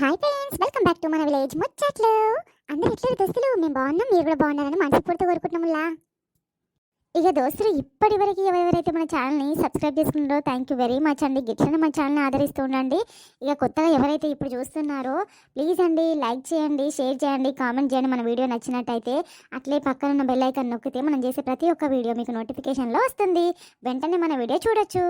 Hi friends welcome back to మన village ముచ్చట్లు. అందరు ఎట్లా దోస్తులు? మేము బాగున్నాం మీరు కూడా బాగున్నారని మనస్ఫూర్తి కోరుకుంటున్నాములా. ఇక దోస్తులు ఇప్పటి వరకు ఎవరెవరైతే మన ఛానల్ని సబ్స్క్రైబ్ చేసుకున్నారో థ్యాంక్ యూ వెరీ మచ్ అండి. గిట్లనే మన ఛానల్ని ఆదరిస్తూ ఉండండి. ఇక కొత్తగా ఎవరైతే ఇప్పుడు చూస్తున్నారో ప్లీజ్ అండి లైక్ చేయండి షేర్ చేయండి కామెంట్ చేయండి. మన వీడియో నచ్చినట్టయితే అట్లే పక్కన ఉన్న బెల్ ఐకాన్ నొక్కితే మనం చేసే ప్రతి ఒక్క వీడియో మీకు నోటిఫికేషన్లో వస్తుంది. వెంటనే మన వీడియో చూడొచ్చు.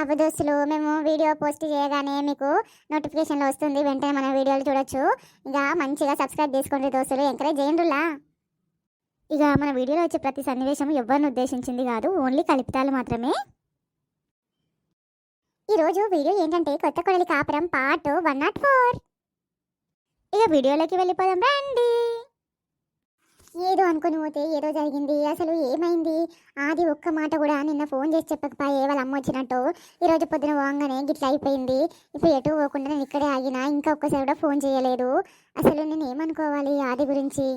అవ దోస్తులు మేము వీడియో పోస్ట్ చేయగానే మీకు నోటిఫికేషన్లో వస్తుంది. వెంటనే మన వీడియోలు చూడొచ్చు. ఇక మంచిగా సబ్స్క్రైబ్ చేసుకోండి దోస్తులు. ఎంకరేజ్ చేయండిలా. ఇక మన వీడియోలో వచ్చే ప్రతి సన్నివేశం ఎవరిని ఉద్దేశించింది కాదు ఓన్లీ కల్పితాలు మాత్రమే. ఈరోజు వీడియో ఏంటంటే కొత్త కొడలి కాపురం పార్ట్ వన్ నాట్ ఫోర్. ఇక వీడియోలోకి వెళ్ళిపోదాం రండి. ఏదో అనుకుని పోతే ఏదో జరిగింది అసలు ఏమైంది? ఆది ఒక్క మాట కూడా నిన్న ఫోన్ చేసి చెప్పకపోయే వాళ్ళ అమ్మ వచ్చినట్టు ఈరోజు పొద్దున పోగానే గిట్ల అయిపోయింది. ఇప్పుడు ఎటు పోకుండా నేను ఇక్కడే ఆగినా ఇంకా ఒక్కసారి కూడా ఫోన్ చేయలేదు. అసలు నేను ఏమనుకోవాలి ఆది గురించి?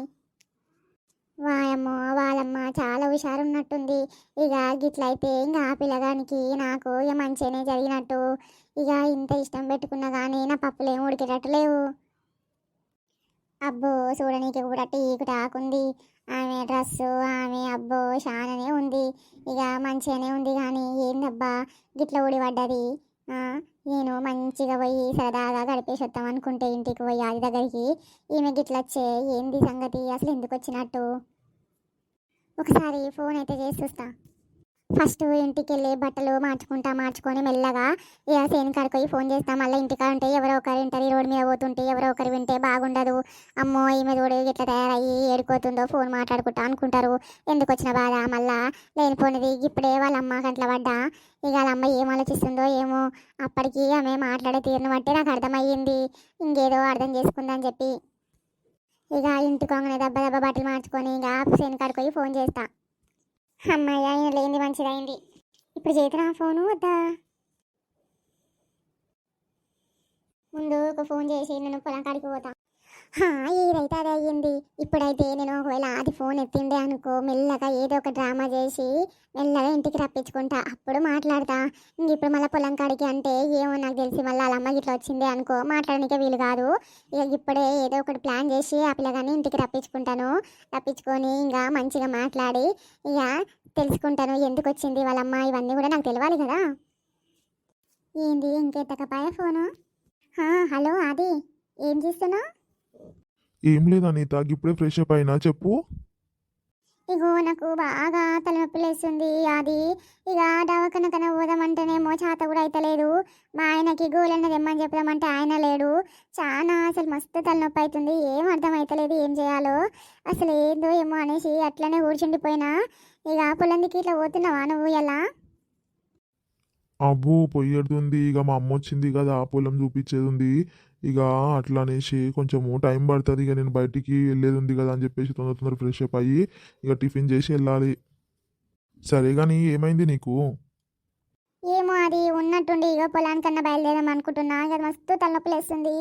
వాయమ్మ వాళ్ళమ్మ చాలా హుషారు ఉన్నట్టుంది ఇక గిట్లా అయితే ఇంకా ఆ పిల్లగానికి నాకు ఇక మంచిగానే జరిగినట్టు. ఇక ఇంత ఇష్టం పెట్టుకున్నా కానీ నా పప్పులేం ఉడికేటట్టు లేవు. అబ్బో చూడనీకి కూడా టీకు టాకుంది ఆమె డ్రెస్సు ఆమె అబ్బో షాననే ఉంది. ఇక మంచిగానే ఉంది కానీ ఏందబ్బా గిట్ల ఊడి పడ్డది. నేను మంచిగా పోయి సరదాగా గడిపేసి వద్దాం అనుకుంటే ఇంటికి పోయి ఆది దగ్గరికి. ఈమె గిట్ల వచ్చే ఏంది సంగతి? అసలు ఎందుకు వచ్చినట్టు ఒకసారి ఫోన్ అయితే చేసి చూస్తా. ఫస్ట్ ఇంటికి వెళ్ళి బట్టలు మార్చుకుంటా మార్చుకొని మెల్లగా ఇక సేనికాడికి పోయి ఫోన్ చేస్తాం. మళ్ళీ ఇంటికా ఉంటే ఎవరో ఒకరు వింటారు. ఈ రోడ్డు మీద పోతుంటే ఎవరో ఒకరు వింటే బాగుండదు. అమ్మో ఈమె చూడు ఇట్లా తయారయ్యి ఏడుకోతుందో ఫోన్ మాట్లాడుకుంటా అనుకుంటారు. ఎందుకు వచ్చిన బాధ? మళ్ళా లేనిపోనిది. ఇప్పుడే వాళ్ళ అమ్మ గంటల పడ్డా. ఇక వాళ్ళ అమ్మ ఏం ఆలోచిస్తుందో ఏమో అప్పటికి ఆమె మాట్లాడే తీరును బట్టి నాకు అర్థమయ్యింది. ఇంకేదో అర్థం చేసుకుందని చెప్పి. ఇక ఇంటికి దెబ్బ దెబ్బ బట్టలు మార్చుకొని ఇక సేనికాడికి పోయి ఫోన్ చేస్తాను అమ్మాయి ఆయన లేనిది మంచిదైంది. ఇప్పుడు చేతున్నా ఫోను వద్దా? ముందు ఒక ఫోన్ చేసి నేను పొలం కాడికి పోతా. హా, ఏదైతే ఇప్పుడైతే నేను ఒకవేళ అది ఫోన్ ఎత్తిండే అనుకో మెల్లగా ఏదో ఒక డ్రామా చేసి మెల్లగా ఇంటికి రప్పించుకుంటా. అప్పుడు మాట్లాడతా. ఇంక ఇప్పుడు మళ్ళీ పొలం కాడికి అంటే ఏమో నాకు తెలిసి మళ్ళీ వాళ్ళ అమ్మ ఇట్లా వచ్చింది అనుకో మాట్లాడడానికి వీలు కాదు. ఇక ఇప్పుడే ఏదో ఒకటి ప్లాన్ చేసి ఆ పిల్లగాని ఇంటికి రప్పించుకుంటాను. రప్పించుకొని ఇంకా మంచిగా మాట్లాడి ఇక తెలుసుకుంటాను. ఎందుకు వచ్చింది వాళ్ళమ్మ ఇవన్నీ కూడా నాకు తెలియాలి కదా. ఏంది? ఇంకెత్తకపాయ ఫోను? హలో అది ఏం చేస్తున్నావు? ఏం లేదు అనిత ఇప్పుడే ఫ్రెష్ అప్ అయినా చెప్పు. ఇగో నాకు బాగా తలనొప్పి లేస్తుంది అది ఇక దవాఖాన కన్నా పోదామంటేనేమో చేత కూడా అయితలేదు. మా ఆయనకి గోలన్న తెమ్మని చెప్దామంటే ఆయన లేడు. చాలా అసలు మస్తు తలనొప్పి అవుతుంది ఏం అర్థం అవుతలేదు ఏం చేయాలో. అసలు ఏందో ఏమో అనేసి అట్లనే కూర్చుండిపోయినా ఇక పొలందికి ఇట్లా పోతున్నావా నువ్వు ఎలా? అబ్బో పొయ్యేడుతుంది. ఇక మా అమ్మ వచ్చింది కదా పొలం చూపించేది ఉంది ఇక అట్లా అనేసి కొంచెము టైం పడుతుంది ఇక నేను బయటికి వెళ్ళేది ఉంది కదా అని చెప్పేసి తొందర తొందర ఫ్రెష్ అప్ అయ్యి ఇక టిఫిన్ చేసి వెళ్ళాలి. సరే కానీ ఏమైంది నీకు? ఏమో అది ఉన్నట్టుండి ఇక పొలానికన్నా బయలుదేరాం అనుకుంటున్నా. ఇక మస్తు తలనొప్పి లేస్తుంది.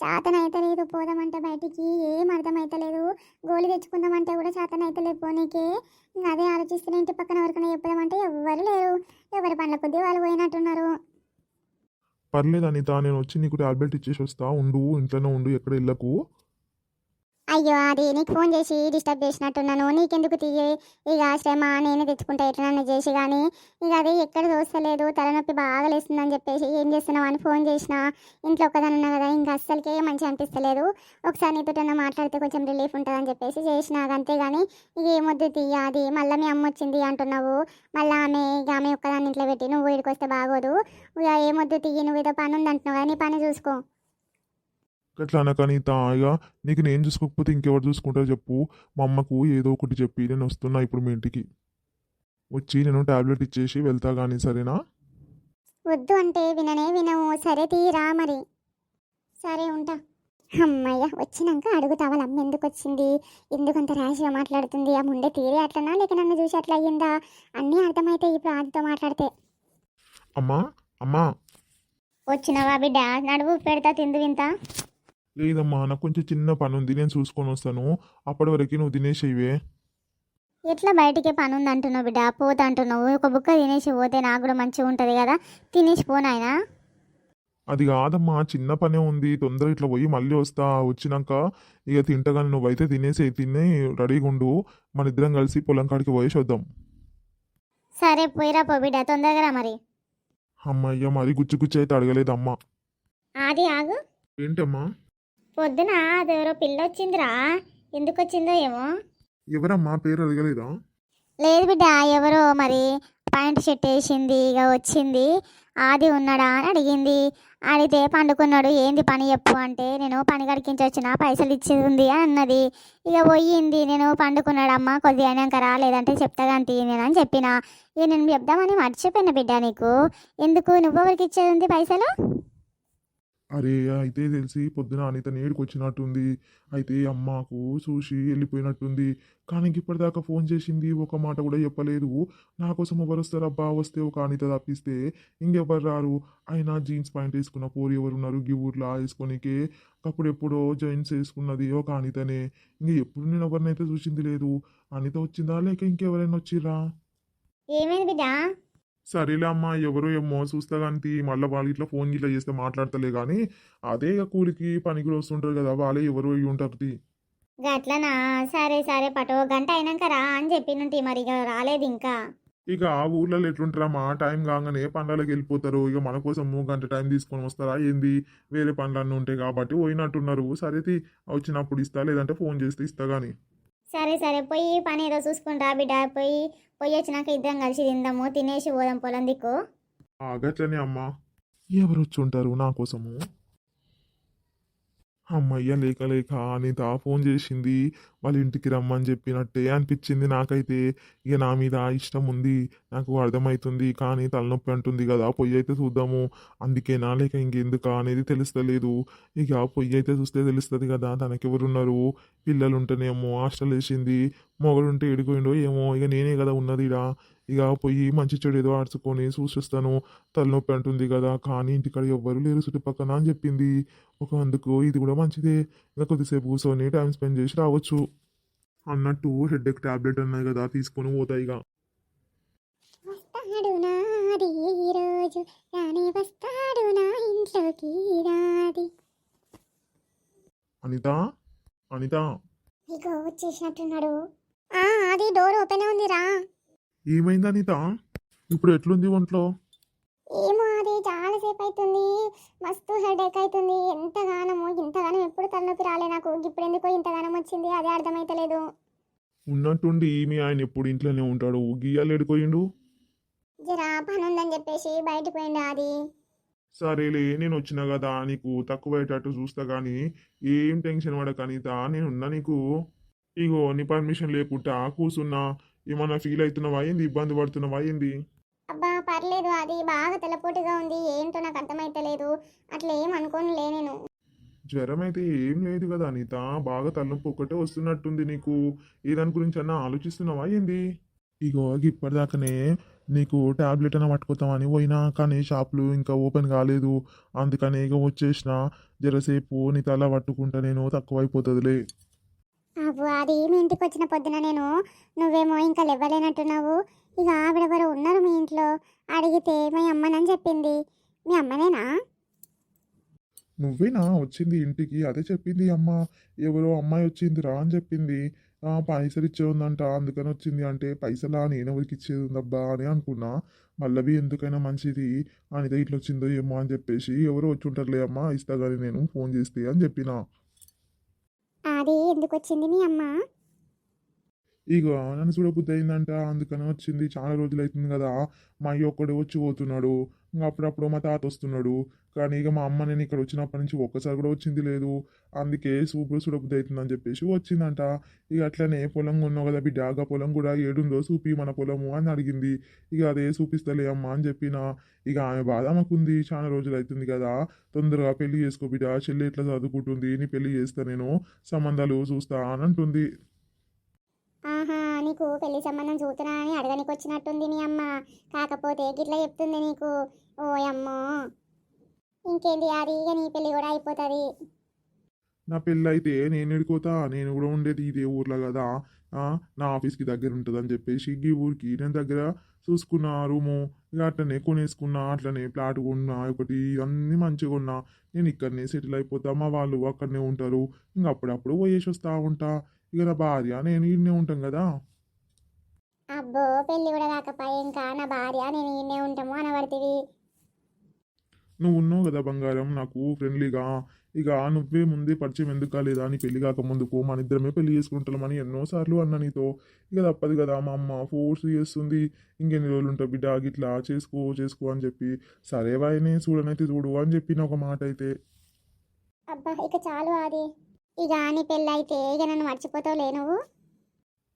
చేతన లేదు పోదామంటే బయటికి ఏం అర్థమైతలేదు. గోళీ తెచ్చుకుందామంటే కూడా చేతన లేదు పోనీకే. అదే ఆలోచిస్తున్నా ఇంటి పక్కన ఎవరికైనా చెప్పదామంటే ఎవ్వరు లేరు. ఎవరి పనుల కొద్దీ వాళ్ళు పోయినట్టున్నారు. పర్లేదు అనిత నేను వచ్చి నీకు టాబ్లెట్ ఇచ్చేసి వస్తా ఉండు ఇంట్లోనే ఉండు ఎక్కడ వెళ్ళకు. అయ్యో అది నీకు ఫోన్ చేసి డిస్టర్బ్ చేసినట్టున్నాను. నీకెందుకు తీయే? ఇక శ్రమ నేను తెచ్చుకుంటా ఎట్లన్నా చేసి కానీ ఇక అది ఎక్కడ చూస్తలేదు తలనొప్పి బాగా లేస్తుందని చెప్పేసి ఏం చేస్తున్నావు అని ఫోన్ చేసిన. ఇంట్లో ఒక్కదాని ఉన్నా కదా ఇంకా అస్సలకే మంచిగా అనిపిస్తలేదు. ఒకసారి నీతోటన్నా మాట్లాడితే కొంచెం రిలీఫ్ ఉంటుందని చెప్పేసి చేసిన. అంతేగాని ఇక ఏమొద్దు తీయ అది మళ్ళీ మీ అమ్మ వచ్చింది అంటున్నావు. మళ్ళీ ఆమె ఇక ఆమె ఒక్కదాన్ని ఇంట్లో పెట్టి నువ్వు వీడికి వస్తే బాగోదు. ఇక ఏమొద్దు తీయ నువ్వు ఏదో పని ఉంది అంటున్నావు కదా నీ పని చూసుకో. అట్లా అనక అనిత ఇక నీకు నేను చూసుకోకపోతే ఇంకెవరు చూసుకుంటారో చెప్పు. మా అమ్మకు ఏదో ఒకటి చెప్పి నేను వస్తున్నా ఇప్పుడు మీ ఇంటికి. వచ్చి నేను టాబ్లెట్ ఇచ్చేసి వెళ్తా కానీ సరేనా? వద్దు అంటే విననే వినవు. సరే తీరా మరి. సరే ఉంటా. అమ్మయ్య వచ్చినాక అడుగుతా వాళ్ళ అమ్మ ఎందుకు వచ్చింది? ఎందుకంత ర్యాష్గా మాట్లాడుతుంది? ఆ ముందే తీరే అట్లనా? లేక నన్ను చూసి అట్లా అయ్యిందా? అన్నీ అర్థమైతే ఇప్పుడు ఆదితో మాట్లాడితే. అమ్మా అమ్మా. వచ్చినావా బిడ్డ? నడువు పెడతా తిందు వింత? లేదమ్మా నాకు కొంచెం చిన్న పని ఉంది నేను చూసుకొని వస్తాను. అప్పటి వరకు నువ్వు తినేసేవే ఎట్లా బయటికే పని ఉంది అంటున్నావు బిడ్డ? పోతా అంటున్నావు ఒక బుక్క తినేసి పోతే నాకు కూడా మంచిగా ఉంటుంది కదా? తినేసి పోనాయనా అది కాదమ్మా చిన్న పనే ఉంది. తొందర ఇట్లా పోయి మళ్ళీ వస్తా. వచ్చినాక ఇక తింటగాని నువ్వైతే తినేసి తిని రెడీగా ఉండు మన ఇద్దరం కలిసి పొలం కాడికి పోయేసి వద్దాం. సరే పోయిరా పో బిడ్డ. తొందరగా రా మరి. అమ్మయ్య మరి గుచ్చి గుచ్చి అయితే అడగలేదమ్మా. ఆది ఆగు. ఏంటమ్మా? పొద్దున అదెవరో పిల్ల వచ్చిందిరా ఎందుకు వచ్చిందో ఏమో. ఎవరమ్మా? పేరు అడగలేదా? లేదు బిడ్డ ఎవరో మరి ప్యాంట్ షర్ట్ వేసింది ఇక వచ్చింది. ఆది ఉన్నాడా అని అడిగింది. అడిగితే పండుకున్నాడు ఏంది పని చెప్పు అంటే నేను పని కడికించి వచ్చిన పైసలు ఇచ్చేది అని అన్నది. ఇక పోయింది నేను పండుకున్నాడమ్మా కొద్దిగా అయినాక రా లేదంటే చెప్తాగంతి నేను అని చెప్పిన. ఇక నేను చెప్దామని మర్చిపోయిన బిడ్డ నీకు. ఎందుకు? నువ్వెవరికి ఇచ్చేది ఉంది పైసలు? అరే అయితే తెలిసి పొద్దున అనిత నేడుకు వచ్చినట్టుంది అయితే అమ్మకు చూసి వెళ్ళిపోయినట్టుంది. కానీ ఇప్పటిదాకా ఫోన్ చేసింది ఒక మాట కూడా చెప్పలేదు. నా కోసం ఎవరు వస్తారు అబ్బా? వస్తే ఒక అనిత తప్పిస్తే ఇంకెవరు రారు? అయినా జీన్స్ ప్యాంట్ వేసుకున్న పోరు ఎవరున్నారు? గి ఊర్లో వేసుకొనికే అప్పుడు ఎప్పుడో జీన్స్ వేసుకున్నది ఒక అనితనే. ఇంక ఎప్పుడు నేను ఎవరినైతే చూసింది లేదు. అనిత వచ్చిందా? లేక ఇంకెవరైనా వచ్చిర్రా? ఏమైంది సరేలే అమ్మ ఎవరో ఏమో చూస్తా కానీ మళ్ళీ వాళ్ళు ఇట్లా ఫోన్ ఇట్లా చేస్తే మాట్లాడతలే కానీ అదే కూలికి పనికి కూడా వస్తుంటారు కదా వాళ్ళే ఎవరో అయ్యి ఉంటారు. గట్లనా? సరే సరే పటో గంట అయినాక రా అని చెప్పినట్టు మరి ఇక రాలేదు ఇంకా. ఇక ఆ ఊర్లలో ఎట్లుంటారమ్మా టైం కాగానే పండ్లకి వెళ్ళిపోతారు. ఇక మన కోసం గంట టైం తీసుకొని వస్తారా ఏంది? వేరే పనులన్నీ ఉంటాయి కాబట్టి పోయినట్టున్నారు. సరే వచ్చినప్పుడు ఇస్తా లేదంటే ఫోన్ చేస్తే ఇస్తా కానీ సరే సరే. పోయి పని ఏదో చూసుకుంటా బిడ్డ. పోయి పోయి వచ్చినాక ఇద్దరం కలిసి తిందాము. తినేసి పోదాం పొలం దిక్కు. అమ్మా. ఎవరు వచ్చి ఉంటారు నా కోసము? అమ్మయ్య లేక లేక అనిత ఫోన్ చేసింది. వాళ్ళ ఇంటికి రమ్మని చెప్పినట్టే అనిపించింది నాకైతే. ఇక నా మీద ఇష్టం ఉంది నాకు అర్థమవుతుంది కానీ తలనొప్పి అంటుంది కదా పొయ్యి అయితే చూద్దాము. అందుకేనా లేక ఇంకెందుకా అనేది తెలుస్తలేదు. ఇక పొయ్యి అయితే చూస్తే తెలుస్తుంది కదా తనకెవరున్నారు? పిల్లలు ఉంటేనేమో హాస్టల్ వేసింది మొగలుంటే ఎడిపోయిండో ఏమో ఇక నేనే కదా ఉన్నది ఇక పోయి మంచి చెడు ఏదో ఆడుచుకొని చూసిస్తాను. తలనొప్పి అంటుంది కదా కానీ ఇంటికాడ ఎవ్వరు లేరు చుట్టుపక్కన అని చెప్పింది. ఒక అందుకు ఇది కూడా మంచిదే. ఇంకా కొద్దిసేపు కూర్చొని టైం స్పెండ్ చేసి రావచ్చు. అన్నట్టు హెడ్ఏక్ టాబ్లెట్ అన్నది కదా తీసుకొని పోతాయి ఇక. వస్తాడు నాది రోజు రాని వస్తాడు నా ఇంట్లోకి రాది. అనిత అనిత. ఇగో వచ్చేసినట్టున్నాడు. ఆ అది డోర్ ఓపెన్ ఉంది రా. ఏమైంది అనిత? ఇప్పుడు ఎట్లుంది ఒంట్లో? ఏమో అది చాలా సేపు అవుతుంది మస్తు హెడేక్ అవుతుంది ఎంతగానము ఇంతగానం ఎప్పుడు తలనొప్పి రాలే నాకు. ఇప్పుడు ఎందుకో ఇంతగానం వచ్చింది. అదే అర్థమైతలేదు. ఉన్నట్టుండి మీ ఆయన ఎప్పుడు ఇంట్లోనే ఉంటాడు? గీయాలు ఎడుకోయిండు జరా పని ఉందని చెప్పేసి బయటకు పోయిండు అది సరేలే నేను వచ్చిన కదా. నీకు తక్కువయ్యేటట్టు చూస్తా కానీ ఏం టెన్షన్ పడక అనిత. నేను ఉన్నా నీకు. ఇగో నీ పర్మిషన్ లేకుండా కూసున్నా. ఏమన్నా ఫీల్ అవుతున్నావా? ఏంది? ఇబ్బంది పడుతున్నావా? ఏంది? పర్లేదు అది బాగా తెల్లపోటుగా ఉంది. ఏంటో నాకు అర్థమైతలేదు. అట్లా ఏం అనుకోనులే నేను. జ్వరం అయితే ఏం లేదు కదా అనిత. బాగా తలనొప్పి ఒక్కటే వస్తున్నట్టుంది నీకు. ఏ దాని గురించి అన్నా ఆలోచిస్తున్నావా ఏంది? ఇగో ఇప్పటిదాకానే నీకు టాబ్లెట్ అయినా పట్టుకోతామని పోయినా కానీ షాపులు ఇంకా ఓపెన్ కాలేదు. అందుకని ఇక వచ్చేసిన. జరసేపు నీ తల పట్టుకుంటా నేను తక్కువైపోతుందిలే. అబ్బు అది మీ ఇంటికి వచ్చిన పొద్దున నేను? నువ్వేమో ఇంకా లేవలేనట్టున్నావు. ఇక మీ ఇంట్లో అడిగితే మీ అమ్మనని చెప్పింది. మీ అమ్మనేనా? నువ్వేనా? వచ్చింది ఇంటికి. అదే చెప్పింది అమ్మ. ఎవరో అమ్మాయి వచ్చింది రా అని చెప్పింది. పైసలు ఇచ్చేదంట అందుకని వచ్చింది. అంటే పైసలా? నేను ఎవరికి ఇచ్చేది ఉందబ్బా అని అనుకున్నా. మళ్ళీ ఎందుకైనా మంచిది? అనిత ఇట్లా వచ్చిందో ఏమో? అని చెప్పేసి ఎవరో వచ్చి ఉంటారులే అమ్మా ఇస్తా కానీ నేను ఫోన్ చేస్తే అని చెప్పిన. అది ఎందుకు వచ్చింది మీ అమ్మ? ఇక నన్ను చూడబుద్ధి అయిందంట. అందుకని వచ్చింది. చాలా రోజులు అవుతుంది కదా. మా అయ్య ఒక్కడే వచ్చి పోతున్నాడు. ఇంకా అప్పుడప్పుడు మా తాత వస్తున్నాడు. కానీ ఇక మా అమ్మ నేను ఇక్కడ వచ్చినప్పటి నుంచి ఒక్కసారి కూడా వచ్చింది లేదు. అందుకే సూపులు చూడబుద్ధి అవుతుందని చెప్పేసి వచ్చిందంట. ఇక అట్లనే పొలం కొన్నావు కదా బిడ్డ. ఆ పొలం కూడా ఏడుందో చూపి మన పొలము అని అడిగింది. ఇక అదే చూపిస్తలే అమ్మా అని చెప్పిన. ఇక ఆమె బాధ మాకుంది. చాలా రోజులు అవుతుంది కదా. తొందరగా పెళ్ళి చేసుకో బిడ్డ. చెల్లి ఎట్లా చదువుకుంటుంది? నీ పెళ్ళి చేస్తా నేను. సంబంధాలు చూస్తా అని అంటుంది. ఆహా నీకు పెళ్ళి సంబంధం చూతున్నా అని అడగనికి వచ్చినట్టుంది మీ అమ్మ. కాకపోతే గిట్లా చెప్తుంది నీకు. ఓ అమ్మో ఇంకేంటి అది ఇక నీ పెళ్ళి కూడా అయిపోతుంది. నా పెళ్ళి అయితే నేను ఎడుకోతా నేను కూడా ఉండేది ఇదే ఊర్లో కదా. నా ఆఫీస్కి దగ్గర ఉంటుంది అని చెప్పేసి ఈ ఊరికి నేను దగ్గర చూసుకున్నా రూము ఇక అట్లనే కొనేసుకున్నా అట్లనే ప్లాట్ కొన్నా ఒకటి అన్నీ మంచిగా ఉన్నా. నేను ఇక్కడనే సెటిల్ అయిపోతా మా వాళ్ళు అక్కడనే ఉంటారు. ఇంకా అప్పుడప్పుడు పోయేసి వస్తా ఉంటా. ఇక నా భార్య నేను ఇన్నే ఉంటాం కదా. అబ్బో పెళ్ళి కూడా కాకపోయే ఇంకా నా భార్య నేను ఈయనే ఉంటాము అనబడుతుంది నువ్వు ఉన్నావు కదా బంగారం నాకు ఫ్రెండ్లీగా ఇక నువ్వే ముందే పరిచయం ఎందుకు కాలేదా అని పెళ్ళి కాకముందుకు మన ఇద్దరమే పెళ్ళి చేసుకుంటామని ఎన్నోసార్లు అన్న నీతో. ఇక తప్పదు కదా మా అమ్మ ఫోర్స్ చేస్తుంది. ఇంకెన్ని రోజులు ఉంటావు బిడ్డ గిట్లా చేసుకో చేసుకో అని చెప్పి. సరే వాయనే చూడనైతే చూడు అని చెప్పిన ఒక మాట అయితే. అబ్బా ఇక చాలు అది ఇక నీ పెళ్ళైతే ఇక నన్ను మర్చిపోతావు లేనువు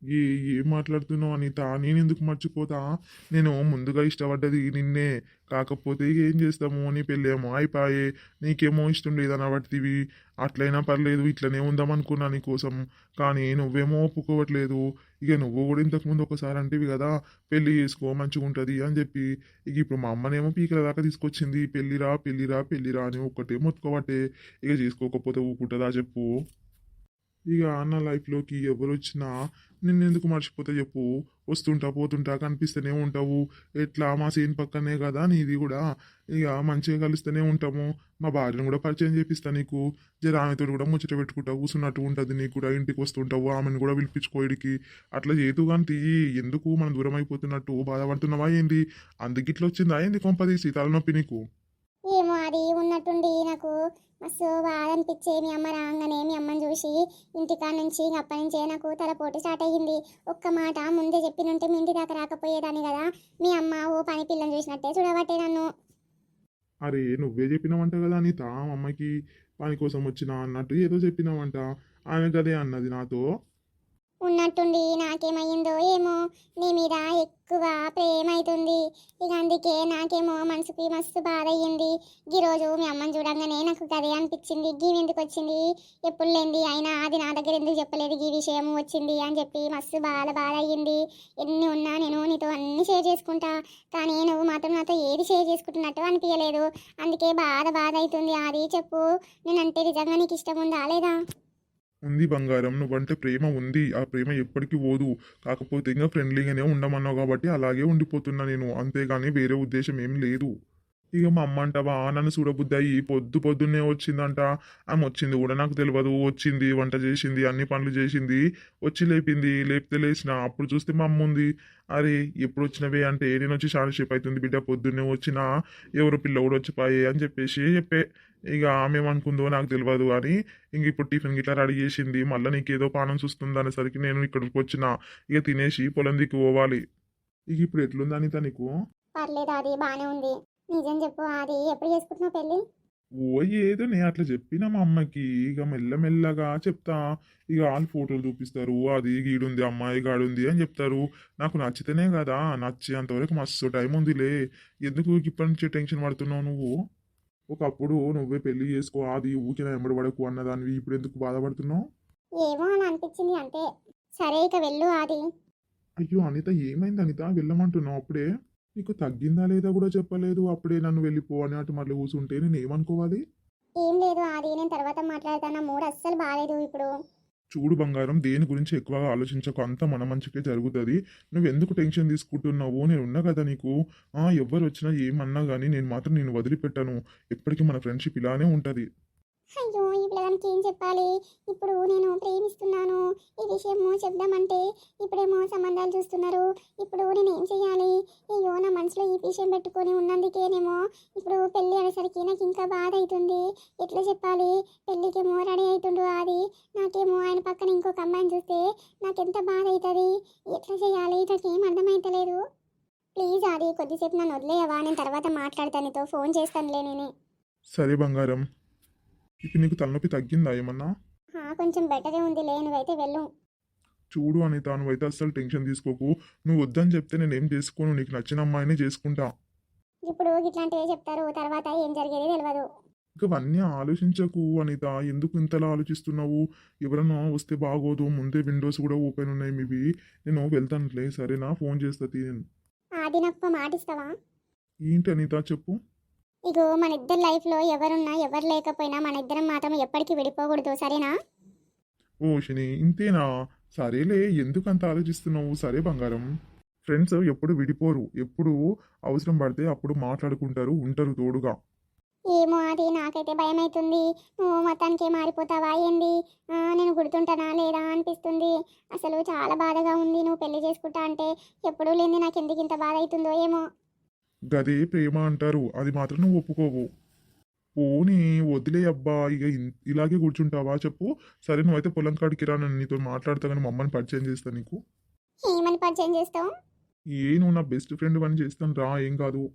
ఏ ఏం మాట్లాడుతున్నావు అనిత? నేను ఎందుకు మర్చిపోతా? నేను ముందుగా ఇష్టపడ్డది నిన్నే. కాకపోతే ఇక ఏం చేస్తాము నీ పెళ్ళేమో అయిపోయే. నీకేమో ఇష్టం లేదని పడుతుంది అట్లయినా పర్లేదు ఇట్లనే ఉందామనుకున్నా నీకోసం. కానీ నువ్వేమో ఒప్పుకోవట్లేదు. ఇక నువ్వు కూడా ఇంతకుముందు ఒకసారి అంటేవి కదా పెళ్ళి చేసుకో మంచిగా ఉంటుంది అని చెప్పి. ఇక ఇప్పుడు మా అమ్మనేమో పీకల దాకా తీసుకొచ్చింది. పెళ్ళిరా పెళ్ళిరా పెళ్ళిరా అని ఒక్కటే మొత్తుకోబట్టే. ఇక చేసుకోకపోతే ఊకుంటుందా చెప్పు. ఇక నా లైఫ్లోకి ఎవరు వచ్చినా నిన్ను ఎందుకు మర్చిపోతే? చెప్పు. వస్తుంటా పోతుంటా కనిపిస్తూనే ఉంటావు. ఎట్లా? మా సీన్ పక్కనే కదా నీది కూడా. ఇక మంచిగా కలుస్తూనే ఉంటాము. మా భార్యను కూడా పరిచయం చేపిస్తా నీకు. జర ఆమెతో కూడా ముచ్చట పెట్టుకుంటా కూర్చున్నట్టు ఉంటుంది నీకు కూడా. ఇంటికి వస్తుంటావు ఆమెను కూడా పిలిపించుకోడికి అట్లా చేతు కానీ ఎందుకు? మనం దూరం అయిపోతున్నట్టు బాధపడుతున్నావా ఏంది? అందుకు ఇట్లా వచ్చిందా ఏంది కొంపదీసి తలనొప్పి నీకు. అది ఉన్నట్టుండి నాకు మస్తు బాధ అనిపించే మీ అమ్మ రాగానే మీ అమ్మని చూసి ఇంటికాడ నుంచి ఇంక అప్పటి నుంచే నాకు తలపోటు స్టార్ట్ అయ్యింది. ఒక్క మాట ముందే చెప్పినుంటే మీ ఇంటి దాకా రాకపోయేదాన్ని కదా. మీ అమ్మ ఓ పని పిల్లని చూసినట్టే చూడబట్టే నన్ను. అరే నువ్వే చెప్పినావంట కదా అనిత. మా అమ్మకి పని కోసం వచ్చినా అన్నట్టు ఏదో చెప్పినావంట. ఆమె కదే అన్నది నాతో. ఉన్నట్టుండి నాకేమయ్యిందో ఏమో నీ మీద ఎక్కువ ప్రేమ అవుతుంది ఇక అందుకే నాకేమో మనసుకి మస్తు బాధ అయ్యింది ఈరోజు మీ అమ్మని చూడంగానే నాకు గదే అనిపించింది. గీవి ఎందుకు వచ్చింది? ఎప్పుడు లేంది అయినా అది నా దగ్గర ఎందుకు చెప్పలేదు? ఈ విషయం వచ్చింది అని చెప్పి మస్తు బాధ బాధ అయ్యింది ఎన్ని ఉన్నా నేను నీతో అన్ని షేర్ చేసుకుంటా. కానీ నువ్వు మాత్రం నాతో ఏది షేర్ చేసుకుంటున్నట్టు అనిపించలేదు అందుకే బాధ బాధ అవుతుంది అది చెప్పు. నేనంటే నిజంగా నీకు ఇష్టం ఉందా లేదా? ఉంది బంగారం. నువ్వంటే ప్రేమ ఉంది. ఆ ప్రేమ ఎప్పటికీ పోదు. కాకపోతే ఇంకా ఫ్రెండ్లీగానే ఉండమన్నావు కాబట్టి అలాగే ఉండిపోతున్నా నేను. అంతేగాని వేరే ఉద్దేశం ఏం లేదు. ఇక మా అమ్మ అంటావా నన్ను చూడబుద్ధి అయ్యి పొద్దు పొద్దున్నే వచ్చిందంట. ఆమె వచ్చింది కూడా నాకు తెలియదు వచ్చింది వంట చేసింది అన్ని పనులు చేసింది. వచ్చి లేపింది లేపితే లేచిన. అప్పుడు చూస్తే మా అమ్మ ఉంది. అరే ఎప్పుడు వచ్చినవే అంటే నేను వచ్చి చాలా సేపు అవుతుంది బిడ్డ పొద్దున్నే వచ్చినా. ఎవరు పిల్ల కూడా వచ్చిపోయే అని చెప్పేసి చెప్పే. ఇక ఆమె ఏమనుకుందో నాకు తెలియదు కానీ ఇంక ఇప్పుడు టిఫిన్ గిట్లా రెడీ చేసింది. మళ్ళీ నీకేదో పానం చూస్తుంది అనేసరికి నేను ఇక్కడికి వచ్చిన. ఇక తినేసి పొలం దిక్కు పోవాలి. ఇక ఇప్పుడు ఎట్లుందని తనకు పర్లేదు అది బాగానే ఉంది. నిజం చెప్పు అది ఎప్పుడు చేసుకుంటున్నావు పెళ్ళి? ఓ ఏదో నేను అట్లా చెప్పిన మా అమ్మకి. ఇక మెల్లమెల్లగా చెప్తా. ఇక వాళ్ళు ఫోటోలు చూపిస్తారు. అది గీడుంది అమ్మాయి గాడుంది అని చెప్తారు. నాకు నచ్చితేనే కదా నచ్చేంతవరకు మస్తు టైం ఉందిలే. ఎందుకు ఇప్పటి నుంచే టెన్షన్ పడుతున్నావు నువ్వు? ఒకప్పుడు నువ్వే పెళ్ళి చేసుకో అది ఊకిన ఎంబడి పడకు అన్నదానివి. ఇప్పుడు ఎందుకు బాధపడుతున్నావు? ఏమో అని అనిపించింది అంతే. సరే ఇక వెళ్ళు అది అయ్యో అనిత ఏమైంది అనిత? వెళ్ళమంటున్నావు అప్పుడే? నీకు తగ్గిందా లేదా కూడా చెప్పలేదు అప్పుడే నన్ను వెళ్ళిపో అని అటు మళ్ళీ కూర్చుంటే నేను ఏమనుకోవాలి? ఏం లేదు అది నేను తర్వాత మాట్లాడతాను మూడు అస్సలు బాగాలేదు ఇప్పుడు. చూడు బంగారం దేని గురించి ఎక్కువగా ఆలోచించకు అంత మన మంచికే జరుగుతుంది. నువ్వు ఎందుకు టెన్షన్ తీసుకుంటున్నావు? నేను ఉన్నా కదా నీకు. ఆ ఎవ్వరు వచ్చినా ఏమన్నా కానీ నేను మాత్రం నేను వదిలిపెట్టాను. ఎప్పటికీ మన ఫ్రెండ్షిప్ ఇలానే ఉంటుంది. అయ్యో ఈ పిల్లగానికి ఏం చెప్పాలి? ఇప్పుడు నేను ప్రేమిస్తున్నాను. ఈ విషయము చెప్దామంటే ఇప్పుడేమో సంబంధాలు చూస్తున్నారు. ఇప్పుడు నేను ఏం చేయాలి అయ్యో నా మనసులో ఈ విషయం పెట్టుకొని ఉన్నందుకేనేమో ఇప్పుడు పెళ్ళి అనేసరికి నాకు ఇంకా బాధ అవుతుంది ఎట్లా చెప్పాలి? పెళ్ళికేమో రెడీ అవుతుండు అది నాకేమో ఆయన పక్కన ఇంకొక అమ్మాయిని చూస్తే నాకెంత బాధ అవుతుంది ఎట్లా చేయాలి నాకేం అర్థమవుతలేదు ప్లీజ్ అది కొద్దిసేపు నన్ను వదిలేయవా? నేను తర్వాత మాట్లాడతానితో ఫోన్ చేస్తానులే నేనే. సరే బంగారం. ఇప్పుడు నీకు తలనొప్పి తగ్గిందా ఏమన్నా? కొంచెం బెటరే ఉంది నువ్వైతే వెళ్ళు. చూడు అనిత నువ్వైతే అస్సలు టెన్షన్ తీసుకోకు. నువ్వు వద్దని చెప్తే నేను ఏం చేసుకోను? నీకు నచ్చిన అమ్మాయిని చేసుకుంటా. ఇప్పుడు ఇట్లాంటివే చెప్తారు తర్వాత ఏం జరిగేది తెలియదు ఇక అవన్నీ ఆలోచించకు అనిత. ఎందుకు ఇంతలా ఆలోచిస్తున్నావు? ఎవరన్నా వస్తే బాగోదు. ముందే విండోస్ కూడా ఓపెన్ ఉన్నాయి మీవి. నేను వెళ్తానులే. సరేనా? ఫోన్ చేస్తా తీ నేను అది నాకు మాట ఇస్తావా ఏంటి అనిత? చెప్పు. ఇగో మన ఇద్దరి లైఫ్లో ఎవరున్నా ఎవరు లేకపోయినా మన ఇద్దరం మాత్రం ఎప్పటికీ విడిపోకూడదు సరేనా? ఓ శని ఇంతేనా? సరేలే ఎందుకు అంత ఆలోచిస్తున్నావు? సరే బంగారం. ఫ్రెండ్స్ ఎప్పుడు విడిపోరు. ఎప్పుడు అవసరం పడితే అప్పుడు మాట్లాడుకుంటారు ఉంటారు తోడుగా. ఏమో అది నాకైతే భయం అవుతుంది నువ్వు మొత్తానికి మారిపోతావా ఏంది? నేను గుర్తుంటానా లేదా అనిపిస్తుంది. అసలు చాలా బాధగా ఉంది నువ్వు పెళ్ళి చేసుకుంటా అంటే ఎప్పుడూ లేని నాకు ఎందుకు ఇంత బాధ అవుతుందో ఏమో. గదే ప్రేమ అంటారు. అది మాత్రం నువ్వు ఒప్పుకోవు పోనీ వదిలే అబ్బా ఇక ఇలాగే కూర్చుంటావా చెప్పు. సరే నువ్వైతే పొలం కాడికి రా నేను నీతో మాట్లాడతా కానీ మా అమ్మని పరిచయం చేస్తా నీకు. ఏమని పరిచయం చేస్తావు? ఏ నువ్వు నా బెస్ట్ ఫ్రెండ్ అని చేస్తాను రా ఏం కాదు.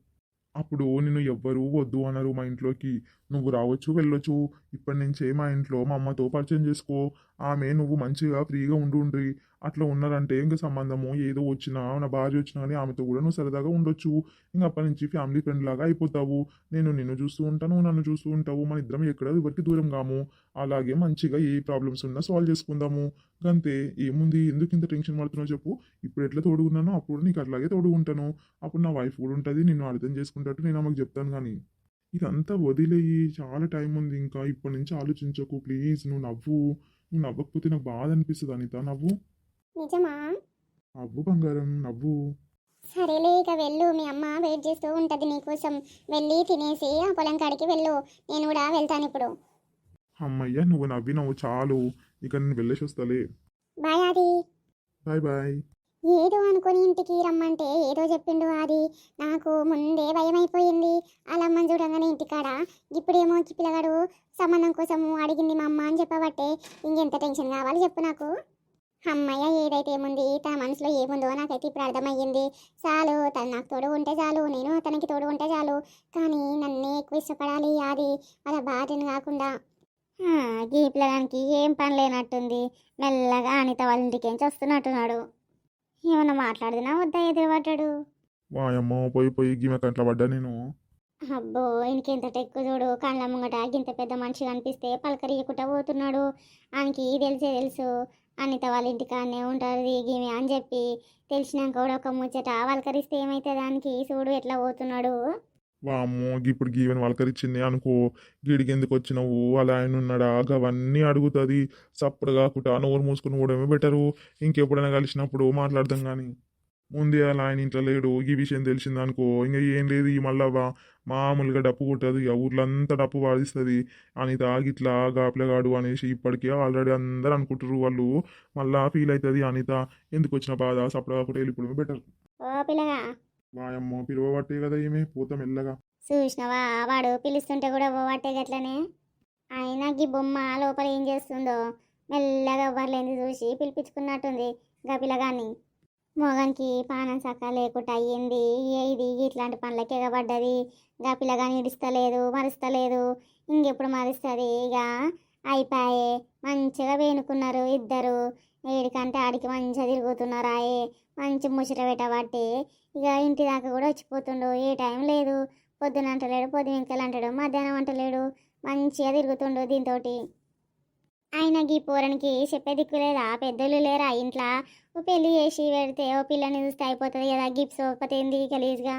అప్పుడు నిన్ను ఎవ్వరూ వద్దు అన్నారు మా ఇంట్లోకి. నువ్వు రావచ్చు వెళ్ళొచ్చు. ఇప్పటి నుంచే మా ఇంట్లో మా అమ్మతో పరిచయం చేసుకో. ఆమె నువ్వు మంచిగా ఫ్రీగా ఉండు ఉండ్రి. అట్లా ఉన్నారంటే ఇంకా సంబంధము ఏదో వచ్చినా నా భార్య వచ్చినా కానీ ఆమెతో కూడా నువ్వు సరదాగా ఉండొచ్చు. ఇంకా అప్పటి నుంచి ఫ్యామిలీ ఫ్రెండ్ లాగా అయిపోతావు. నేను నిన్ను చూస్తూ ఉంటాను నన్ను చూస్తూ ఉంటావు. మన ఇద్దరం ఎక్కడ ఎవరికి దూరం కాము. అలాగే మంచిగా ఏ ప్రాబ్లమ్స్ ఉన్నా సాల్వ్ చేసుకుందాము. అంతే ఏముంది? ఎందుకు ఇంత టెన్షన్ పడుతున్నావు చెప్పు. ఇప్పుడు ఎట్లా తోడుగున్నానో అప్పుడు నీకు అట్లాగే తోడుగుంటాను. అప్పుడు నా వైఫ్ కూడా ఉంటుంది నిన్ను అర్థం చేసుకుంటట్టు నేను ఆమెకు చెప్తాను కానీ. ఇదంతా వదిలేయి చాలా టైం ఉంది ఇంకా. ఇప్పటి నుంచి ఆలోచించకు ప్లీజ్. నువ్వు నవ్వు. నువ్వు నవ్వకపోతే నాకు బాధ అనిపిస్తుంది అనిత. నవ్వు. నిజమా? నవ్వు బంగారం నవ్వు. సరేలే ఇక వెళ్ళు. మీ అమ్మ వెయిట్ చేస్తూ ఉంటుంది నీకోసం. వెళ్ళి తినేసి ఆ పొలం కాడికి వెళ్ళు. నేను కూడా వెళ్తాను ఇప్పుడు. అమ్మయ్య నువ్వు నవ్వి నవ్వు చాలు. ఇక నేను వెళ్ళేసి వస్తాలే. బాయ్ ఆది. Bye bye. ఏదో అనుకుని ఇంటికి రమ్మంటే ఏదో చెప్పిండు అది నాకు ముందే భయం అయిపోయింది అలా చూడంగానే ఇంటికాడ ఇప్పుడేమో పిల్లగాడు సంబంధం కోసము అడిగింది మా అమ్మ అని చెప్పబట్టే ఇంకెంత టెన్షన్ కావాలి చెప్పు నాకు. అమ్మయ్య ఏదైతే ఏముంది తన మనసులో ఏముందో నాకైతే ఇప్పుడు అర్థమయ్యింది. చాలు తను నాకు తోడు ఉంటే చాలు నేను తనకి తోడు ఉంటే చాలు. కానీ నన్నే ఎక్కువ ఇష్టపడాలి అది అలా బాధను కాకుండా. గీ పిల్లడానికి ఏం పని లేనట్టుంది. మెల్లగా అనిత వాళ్ళ ఇంటికేంచి వస్తున్నట్టున్నాడు. ఏమన్నా మాట్లాడినా వద్దా ఎదురుపడ్డాడు? వాయమ్మో పోయి పోయి గిమె కంట్ల పడ్డా నేను. అబ్బో ఇంకెంత టెక్కు చూడు. కళ్ళ ముంగట ఇంత పెద్ద మనిషి కనిపిస్తే పలకరియకుండా పోతున్నాడు. ఆయనకి తెలిసే తెలుసు. అనిత వాళ్ళ ఇంటికాడనే ఉంటుంది గీమె అని చెప్పి తెలిసినాక కూడా ఒక ముచ్చట పలకరిస్తే ఏమైతే దానికి చూడు ఎట్లా పోతున్నాడు. వామ్మో ఇప్పుడు గీవెన్ వలకరిచ్చింది అనుకో. గీడికి ఎందుకు వచ్చినావు అలా ఆయన ఉన్నాడా అవన్నీ అడుగుతుంది. సప్పుడు కాకుండా నోరు మూసుకుని పోవడమే బెటరు? ఇంకెప్పుడైనా కలిసినప్పుడు మాట్లాడదాం కానీ ముందే అలా ఆయన ఇంట్లో లేడు. ఈ విషయం తెలిసింది అనుకో. ఇంకా ఏం లేదు ఈ మళ్ళా మామూలుగా డప్పు కొట్టదు. ఇక ఊర్లో అంతా డప్పు వాడిస్తుంది. అనిత గిట్లా గాపిలగాడు అనేసి ఇప్పటికే ఆల్రెడీ అందరు అనుకుంటారు వాళ్ళు. మళ్ళా ఫీల్ అవుతుంది అనిత. ఎందుకు వచ్చిన బాధ? సప్పుడు కాకుండా వెళ్ళిపోవడమే బెటర్. వాయమ్మో పిలువబట్టే కదా ఏమే పూత మెల్లగా. చూసినవా? వాడు పిలుస్తుంటే కూడా పోవట్టే గట్లనే. అయినా గీ బొమ్మ లోపల ఏం చేస్తుందో? మెల్లగా ఎవ్వర్లేంది చూసి పిలిపించుకున్నట్టుంది గపిలగాని మోగన్కి పానం సక్క లేకుండా అయ్యింది. ఇది? ఇట్లాంటి పనులకి ఎగబడ్డది. గపిలగాని ఇడిస్తలేదు మరుస్తలేదు. ఇంకెప్పుడు మరుస్తుంది? ఇక అయిపోయే. మంచిగా వేనుకున్నారు ఇద్దరు. ఏడికంటే ఆడికి మంచిగా తిరుగుతున్నారు ఆయే మంచి ముచ్చట పెట్టబట్టి ఇక ఇంటి దాకా కూడా వచ్చిపోతుండు. ఏ టైం లేదు. పొద్దున అంటలేడు పొద్దున అంటాడు మధ్యాహ్నం అంటలేడు. మంచిగా తిరుగుతుండు దీంతో ఆయన గీ పోరనికి చెప్పే దిక్కు లేదా? పెద్దలు లేరా ఇంట్లో? ఓ పెళ్ళి చేసి పెడితే ఓ పిల్లని చూస్తే అయిపోతుంది కదా గిప్స్ ఒక్కతే ఎందుకు గలీజ్గా?